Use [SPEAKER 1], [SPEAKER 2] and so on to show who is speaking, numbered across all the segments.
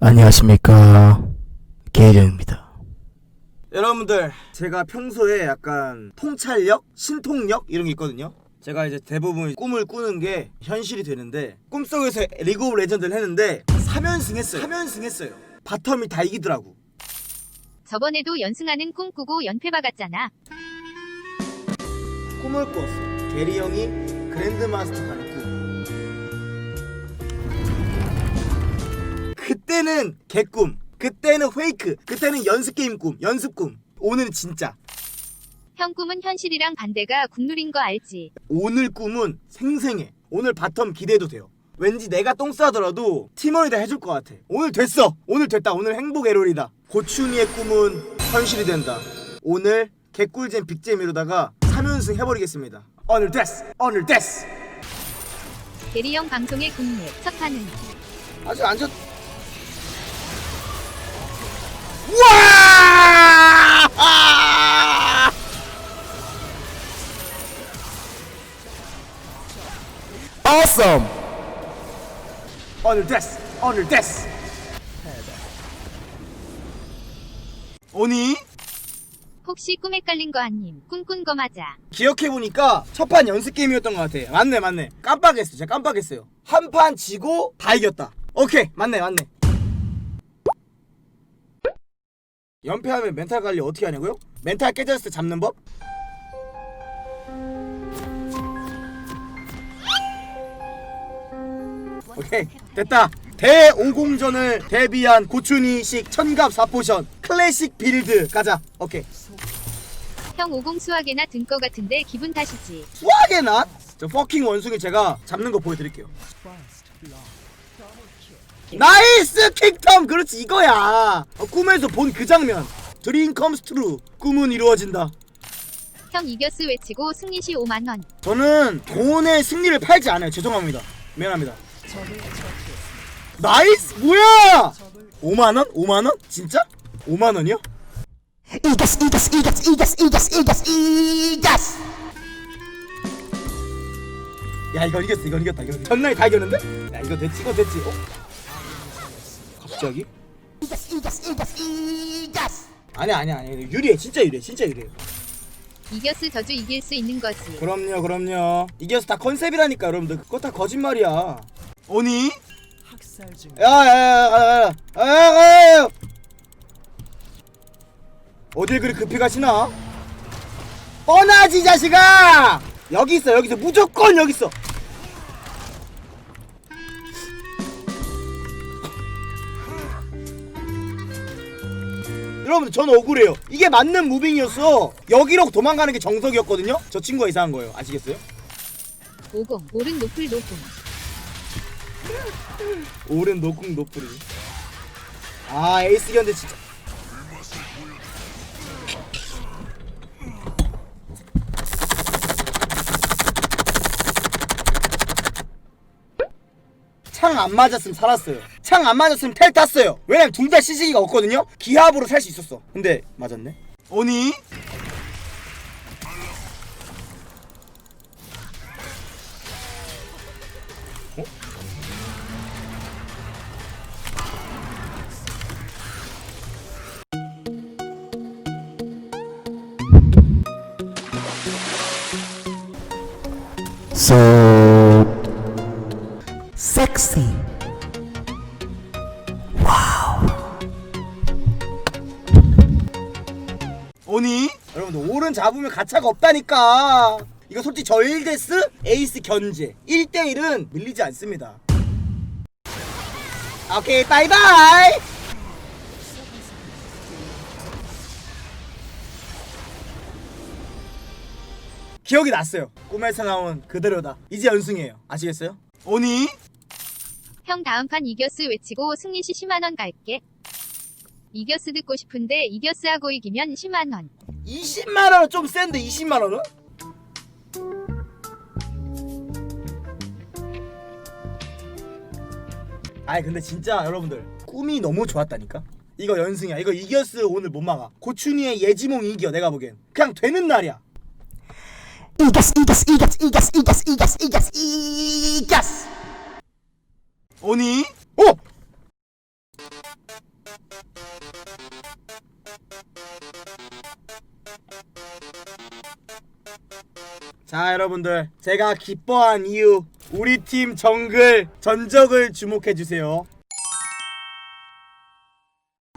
[SPEAKER 1] 안녕하십니까 게이른입니다.
[SPEAKER 2] 여러분들 제가 평소에 약간 통찰력, 신통력 이런 게 있거든요. 제가 이제 대부분 꿈을 꾸는 게 현실이 되는데 꿈속에서 리그 오브 레전드를 했는데 3연승 했어요. 3연승 했어요. 바텀이 다 이기더라고.
[SPEAKER 3] 저번에도 연승하는 꿈 꾸고 연패 박았잖아.
[SPEAKER 2] 꿈을 꾸었어. 게리 형이 그랜드마스터 가는 그때는 개꿈. 그때는 페이크. 그때는 연습 게임 꿈. 연습 꿈. 오늘은 진짜.
[SPEAKER 3] 형 꿈은 현실이랑 반대가 국룰인 거 알지?
[SPEAKER 2] 오늘 꿈은 생생해. 오늘 바텀 기대해도 돼요. 왠지 내가 똥 싸더라도 팀원이 다 해줄 것 같아. 오늘 됐어. 오늘 됐다. 오늘 행복 에롤이다. 고춘이의 꿈은 현실이 된다. 오늘 개꿀잼 빅잼이로다가 3연승 해버리겠습니다. 오늘 됐어. 오늘 됐어.
[SPEAKER 3] 대리 형 방송의 국룰 첫 판은
[SPEAKER 2] 아직 안 졌. 와!
[SPEAKER 1] Awesome.
[SPEAKER 2] 오늘 됐어. 오늘 됐어. 오니?
[SPEAKER 3] 혹시 꿈에 깔린 거 아님? 꿈꾼 거 맞아.
[SPEAKER 2] 기억해보니까 첫 판 연습 게임이었던 것 같아. 맞네, 맞네. 깜빡했어. 제가 깜빡했어요. 한 판 지고 다 이겼다. 오케이, 맞네, 맞네. 연패하면 멘탈 관리 어떻게 하냐고요? 멘탈 깨졌을 때 잡는 법? 오케이, 됐다. 대오공전을 대비한 고춘이식 천갑 4포션 클래식 빌드 가자. 오케이.
[SPEAKER 3] 형 오공 수학에나 든 거 같은데 기분 탓이지.
[SPEAKER 2] 수학의 낫? 저 퍼킹 원숭이 제가 잡는 거 보여드릴게요. 나이스 킥텀 그렇지 이거야. 어, 꿈에서 본 그 장면. 드림 컴스 트루. 꿈은 이루어진다.
[SPEAKER 3] 형 이겨스 외치고 승리 시 5만 원.
[SPEAKER 2] 저는 돈의 승리를 팔지 않아요. 죄송합니다. 미안합니다. 나이스 뭐야? 5만 원? 5만 원? 진짜? 5만 원이요?
[SPEAKER 1] 이겼어 이겼어 이겼어 이겼어 이겼어 이겼어 이겼어.
[SPEAKER 2] 야 이거 이겼어 이거 이겼다 이거 전날에 다 이겼는데? 야 이거 됐지 이거 됐지 어? 갑자기?
[SPEAKER 1] 이겼어 이겼어 이겼어 이겼어
[SPEAKER 2] 아니 아니 아니 유리해 진짜 유리해 진짜 유리해
[SPEAKER 3] 이겼어 저주 이길 수 있는 거지
[SPEAKER 2] 그럼요 그럼요 이겨서 다 컨셉이라니까 여러분들 그거 다 거짓말이야 오니? 학살 중. 야야야야야야야 어딜 그리 급히 가시나? 뻔하지 자식아 여기 있어 여기 있어 무조건 여기 있어 여러분들 저는 억울해요. 이게 맞는 무빙이었어. 여기로 도망가는 게 정석이었거든요? 저 친구가 이상한 거예요. 아시겠어요?
[SPEAKER 3] 오공 오른 노플 노공.
[SPEAKER 2] 오른 노궁 노프리 아 에이스 견데 진짜. 창 안 맞았으면 살았어요 창안 맞았으면 텔 탔어요. 왜냐면 둘 다 시시기가 없거든요? 기합으로 살 수 있었어. 근데 맞았네. 오니?
[SPEAKER 1] So
[SPEAKER 2] 오니? 여러분들 오른 잡으면 가차가 없다니까 이거 솔직히 저 1데스 에이스 견제 1대1은 밀리지 않습니다 오케이 바이바이 기억이 났어요 꿈에서 나온 그대로다 이제 연승이에요 아시겠어요? 오니?
[SPEAKER 3] 형 다음 판 이겨스 외치고 승리 시 10만 원 갈게. 이겨스 듣고 싶은데 이겨스 하고 이기면 10만 원.
[SPEAKER 2] 20만 원은 좀 센데 20만 원은? 아니 근데 진짜 여러분들 꿈이 너무 좋았다니까 이거 연승이야 이거 이겼어 오늘 못 막아 고춘이의 예지몽 이겨 내가 보기엔 그냥 되는 날이야
[SPEAKER 1] 이겼어 이겼어 이겼어 이겼어 이겼어 이겼어 이겼어 이겼어.
[SPEAKER 2] 오니? 어? 자 여러분들 제가 기뻐한 이유 우리 팀 정글 전적을 주목해 주세요.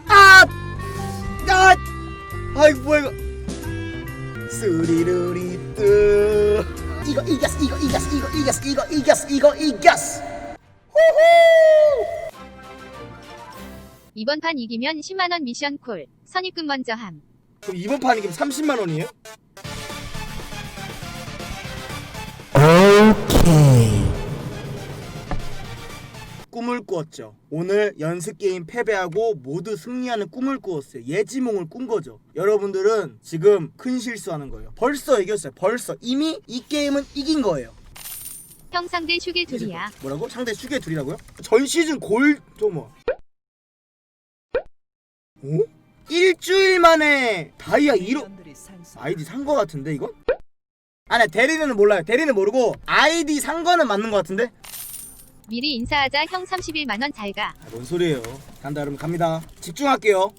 [SPEAKER 2] 아! 아! 아이고 뭐야 이거 스리루리뜨
[SPEAKER 1] 이거 이겼어 이거 이겼어 이거 이겼어 이거 이겼어 이거 이겼어
[SPEAKER 3] 이번 판 이기면 10만원 미션 콜. 선입금 먼저 함.
[SPEAKER 2] 그럼 이번 판 이기면 30만 원이에요?
[SPEAKER 1] 오케이
[SPEAKER 2] 꿈을 꾸었죠. 오늘 연습 게임 패배하고 모두 승리하는 꿈을 꾸었어요. 예지몽을 꾼 거죠. 여러분들은 지금 큰 실수하는 거예요. 벌써 이겼어요. 벌써 이미 이 게임은 이긴 거예요.
[SPEAKER 3] 형 상대 슈게 둘이야.
[SPEAKER 2] 뭐라고? 상대 슈게 둘이라고요? 전 시즌 골도 뭐? 오? 일주일 만에 다이아 1호 아이디 산 거 같은데 이거? 아니 대리는 몰라요. 대리는 모르고 아이디 산 거는 맞는 거 같은데?
[SPEAKER 3] 미리 인사하자 형 31만원 잘 가.
[SPEAKER 2] 아, 뭔 소리예요? 간다 여러분 갑니다. 집중할게요.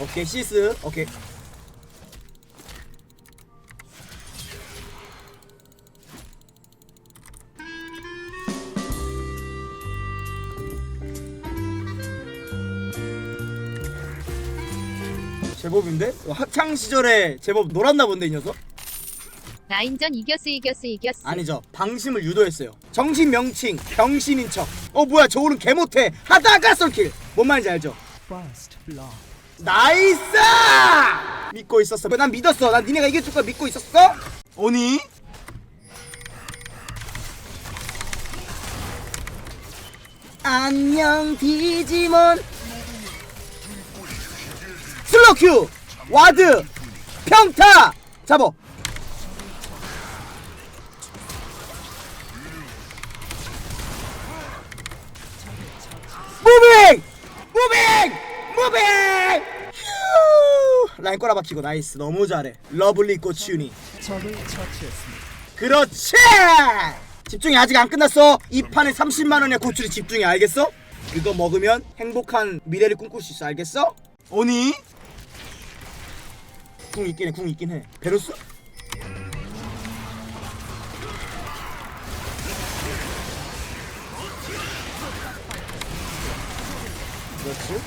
[SPEAKER 2] 오케이 시스 오케이. 제법인데? 학창 시절에 제법 놀았나 본데 이 녀석?
[SPEAKER 3] 라인전 이겼어 이겼어 이겼어.
[SPEAKER 2] 아니죠. 방심을 유도했어요. 정신 명칭 병신인 척. 어 뭐야 저 오른 개 못해. 하다가 솔킬. 뭔 말인지 알죠? 나이스! 믿고 있었어. 난 믿었어. 난 니네가 이겨줄 거 믿고 있었어. 오니? 안녕 디지몬. 슬로우 큐 와드 평타 잡어. 무빙! 무빙! 무빙! 휴! 라인 꼬라박히고 나이스 너무 잘해 러블리 꽃치우니 그렇지! 집중이 아직 안 끝났어 이 판에 30만원이야 고추리 집중해 알겠어? 그거 먹으면 행복한 미래를 꿈꿀 수 있어 알겠어? 오니? 궁 있긴 해 궁 있긴 해? 그렇지? 그렇지?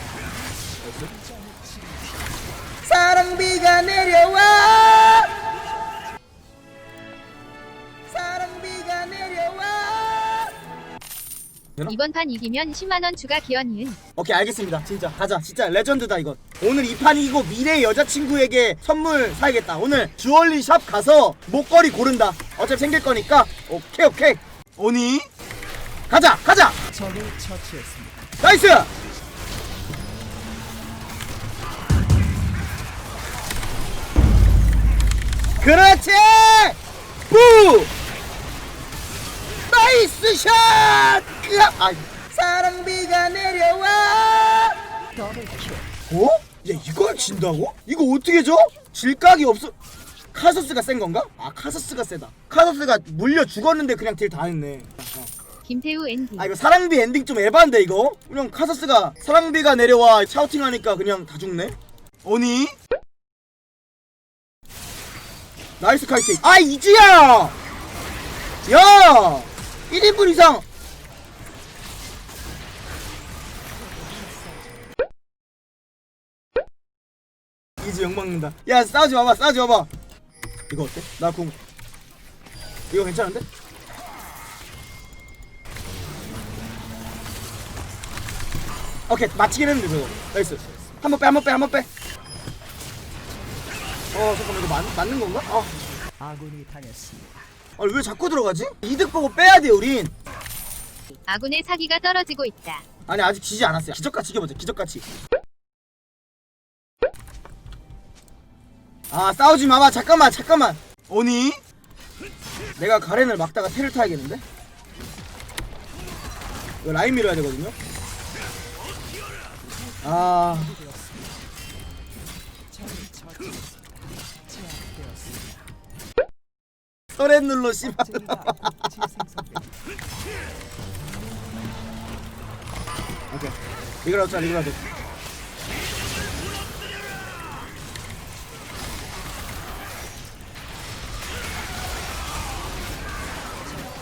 [SPEAKER 2] 사랑비가 내려와
[SPEAKER 3] 이번 판 이기면 10만원 추가 기원이은.
[SPEAKER 2] 오케이 알겠습니다. 진짜 가자. 진짜 레전드다 이건 오늘 이 판 이기고 미래의 여자친구에게 선물 사야겠다. 오늘 주얼리 샵 가서 목걸이 고른다. 어차피 생길 거니까. 오케이 오케이. 오니? 가자 가자! 나이스! 그렇지! 부! 나이스 샷 그, 아, 사랑비가 내려와 어? 야 이걸 진다고? 이거 어떻게 져? 질각이 없어 카서스가 센 건가? 아 카서스가 세다 카서스가 물려 죽었는데 그냥 딜 다 했네 어.
[SPEAKER 3] 김태우 엔디.
[SPEAKER 2] 아 이거 사랑비 엔딩 좀 에반데 이거 그냥 카서스가 사랑비가 내려와 샤우팅하니까 그냥 다 죽네 오니 나이스 카이팅 아 이지야 야 1인분 이상 이지 영 먹는다 야 싸우지 마봐 싸우지 마봐 이거 어때? 나궁 이거 괜찮은데? 오케이 맞히긴 했는데 저거 나이스 한 번 빼 한 번 빼 한 번빼 어 잠깐만 이거 맞, 맞는 건가? 어.
[SPEAKER 4] 아군이 당했습니다.
[SPEAKER 2] 아니 왜 자꾸 들어가지? 이득 보고 빼야 돼 우린
[SPEAKER 3] 아군의 사기가 떨어지고 있다.
[SPEAKER 2] 아니 아직 지지 않았어요 기적같이 이겨보자 기적같이 아 싸우지 마봐. 잠깐만 잠깐만. 오니? 내가 가렌을 막다가 테를 타야겠는데? 이거 라인 밀어야 되거든요? 아. 서렌 눌러 씨발. 오케이. 리그라도 자 리그라도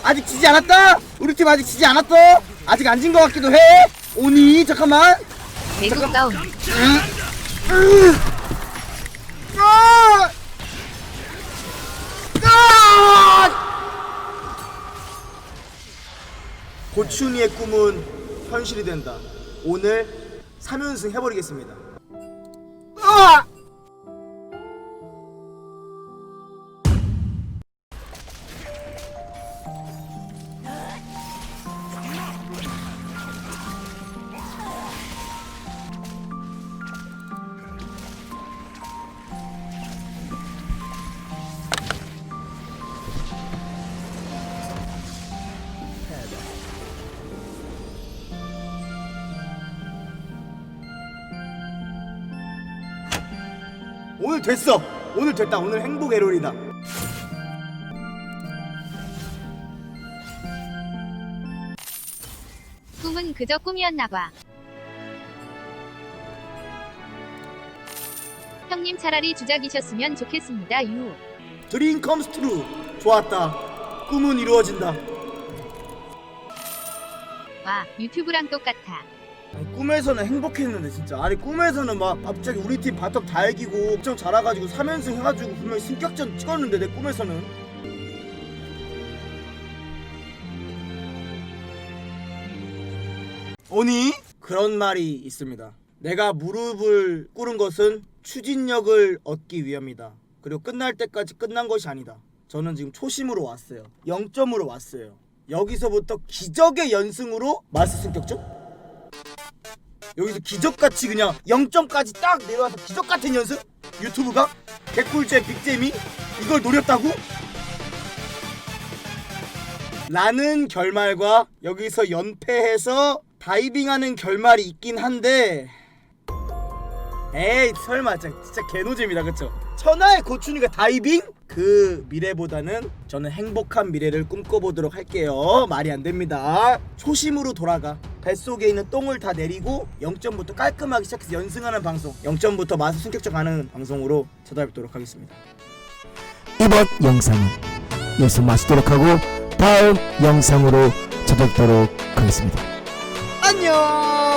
[SPEAKER 2] 아직 지지 않았다 우리 팀 아직 지지 않았어 아직 안 진 것 같기도 해 오니 잠깐만
[SPEAKER 3] 대국 다운.
[SPEAKER 2] 아! 아! 고춘이의 꿈은 현실이 된다. 오늘 3연승 해버리겠습니다. 오늘 됐어. 오늘 됐다. 오늘 행복 에롤이다.
[SPEAKER 3] 꿈은 그저 꿈이었나봐. 형님 차라리 주작이셨으면 좋겠습니다. 유.
[SPEAKER 2] 드림 컴스 트루. 좋았다. 꿈은 이루어진다.
[SPEAKER 3] 와, 유튜브랑 똑같아.
[SPEAKER 2] 아니, 꿈에서는 행복했는데 진짜. 아니 꿈에서는 막 갑자기 우리 팀 바텀 다 이기고 엄청 잘해가지고 3연승 해가지고 분명히 승격전 찍었는데 내 꿈에서는. 오니? 그런 말이 있습니다. 내가 무릎을 꿇은 것은 추진력을 얻기 위함이다. 그리고 끝날 때까지 끝난 것이 아니다. 저는 지금 초심으로 왔어요. 0점으로 왔어요. 여기서부터 기적의 연승으로 마스 승격전? 여기서 기적같이 그냥 0점까지 딱 내려와서 기적같은 연습? 유튜브가? 개꿀잼 빅잼이? 이걸 노렸다고? 라는 결말과 여기서 연패해서 다이빙하는 결말이 있긴 한데 에이 설마 진짜, 진짜 개노잼이다 그쵸? 천하의 고춘이가 다이빙? 그 미래보다는 저는 행복한 미래를 꿈꿔보도록 할게요. 말이 안 됩니다. 초심으로 돌아가. 뱃속에 있는 똥을 다 내리고 0점부터 깔끔하게 시작해서 연승하는 방송. 0점부터 마수 승격전 가는 방송으로 찾아뵙도록 하겠습니다.
[SPEAKER 1] 이번 영상은 여기서 마치도록 하고 다음 영상으로 찾아뵙도록 하겠습니다.
[SPEAKER 2] 안녕